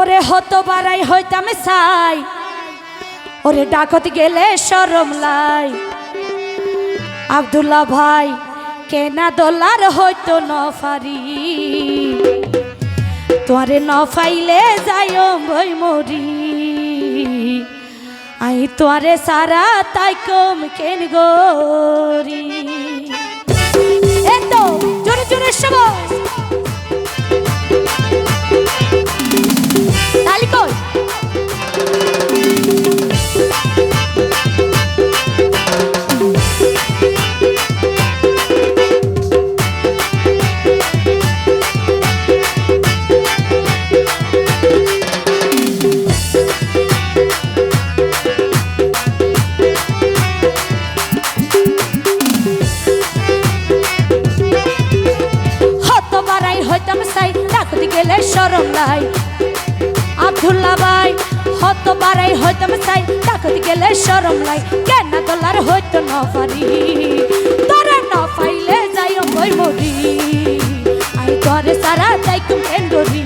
ওরে হতো বাড়াই হইতাম সাই ওরে ডাকত গেলে সরম লাই। আব্দুল্লাহ ভাই, কেনা দোলার হইতো নফারি। তোরে নফাইলে যাইও বই মরি। আই তোরে সারা তাই কম কেন গরি। সরম আব্দুল্লা বাই হত বাড়াই আমি চাই ডাকতে গেলে সরম লাই কেন দলার হয়তো ন পারি তোরা ন পাইলে যাই বই মরি আই তোরে সারা যাই তুমি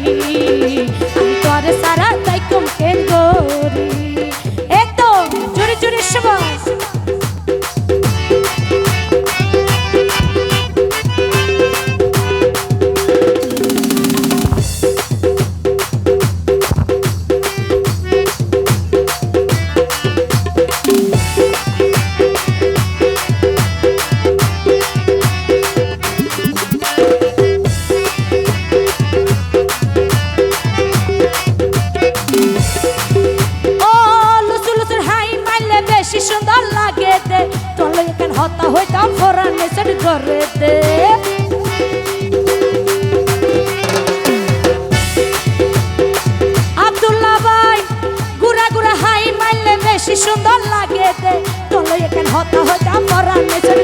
চলো হতা হইতাম ফোরান মেসেজ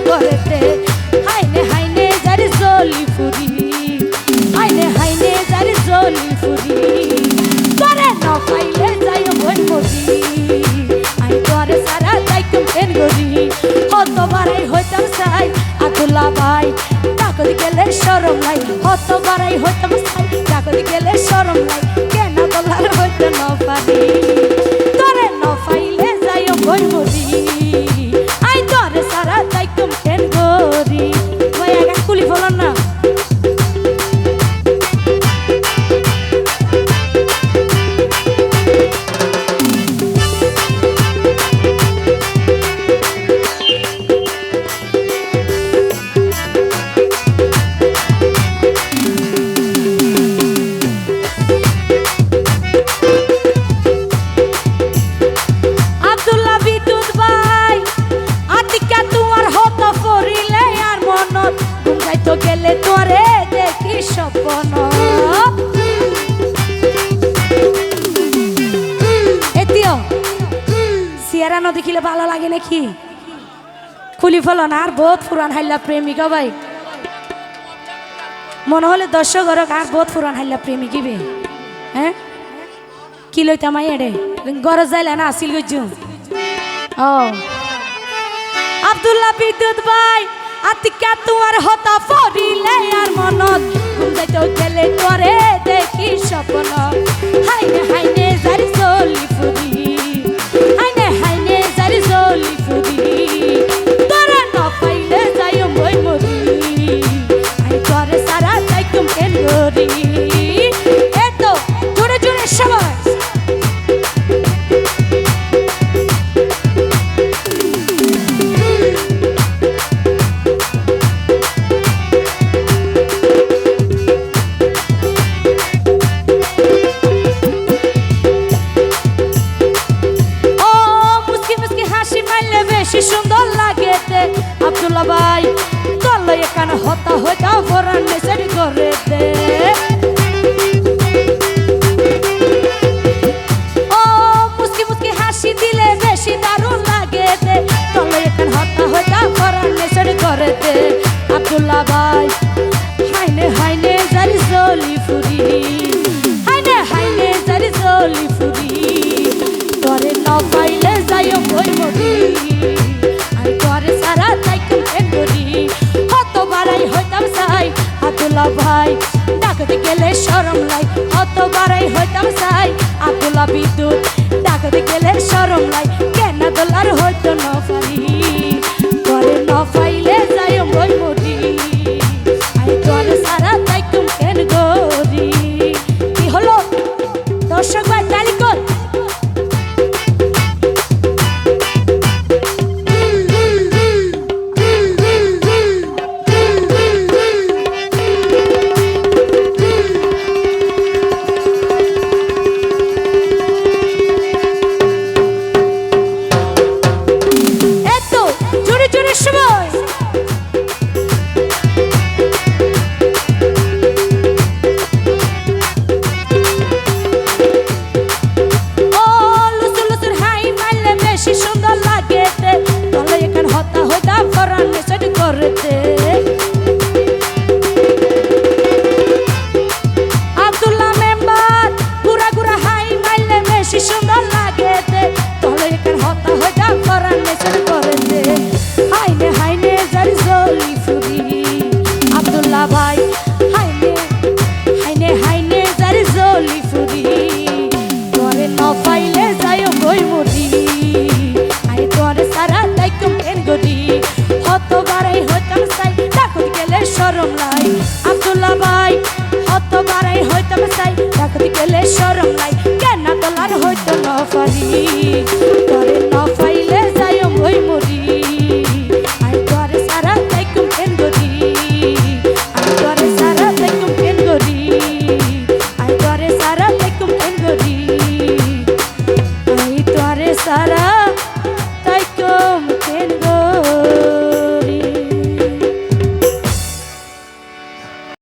হাইনে হাইনে জারি জলি ফুরি। হাইনে হাইনে জারি জলি ফুরি। তোরে ন পাইলে যাই মন মরি। আই তোরে সারা যাই কেন গরি কত বারাই হইতাম সাই আতুল্লা ভাই। তাকত গেলে শরম নাই। কত বারাই হইতাম সাই। তাকত গেলে শরম নাই। ভালো লাগে নাকি? খুলি ফেলো না, আর বহুত পুরান হাইলা প্রেমিকা ভাই। মনে হলে দর্শক আর বহুত পুরান হাইলা প্রেমিকিবে হ্যাঁ? কি লইতাম আই এডে? গরজ যাইলা না, আসিল গজ্জু। ও আব্দুল্লাহ বিদ্যুৎ ভাই, আতিকা তোমার হতা সবাই চলো এখান হতা হতা ফোরান সেটি করে দে। ও মুসকি মুসকি হাসি দিলে বেশি দারুণ লাগে দে। চলো এখান হতা হতা ফোরান সেটি করে দে। আব্দুল্লাহ ভাই বারাই হইতাম সাই আকুলা বিদ্যুৎ ডাকতে গেলে সরম লাই কেন দোলার হইতো নফারি বই মরি আই তোরে সারা দাইকুম কেন গরি? হত বারাই হইতাম সাই, ডাকত গেলে শরম লাই। আব্দুল্লাহ ভাই হত বারাই হইতাম সাই, ডাকত গেলে শরম লাই। কেন তোলার হইতো ন পারি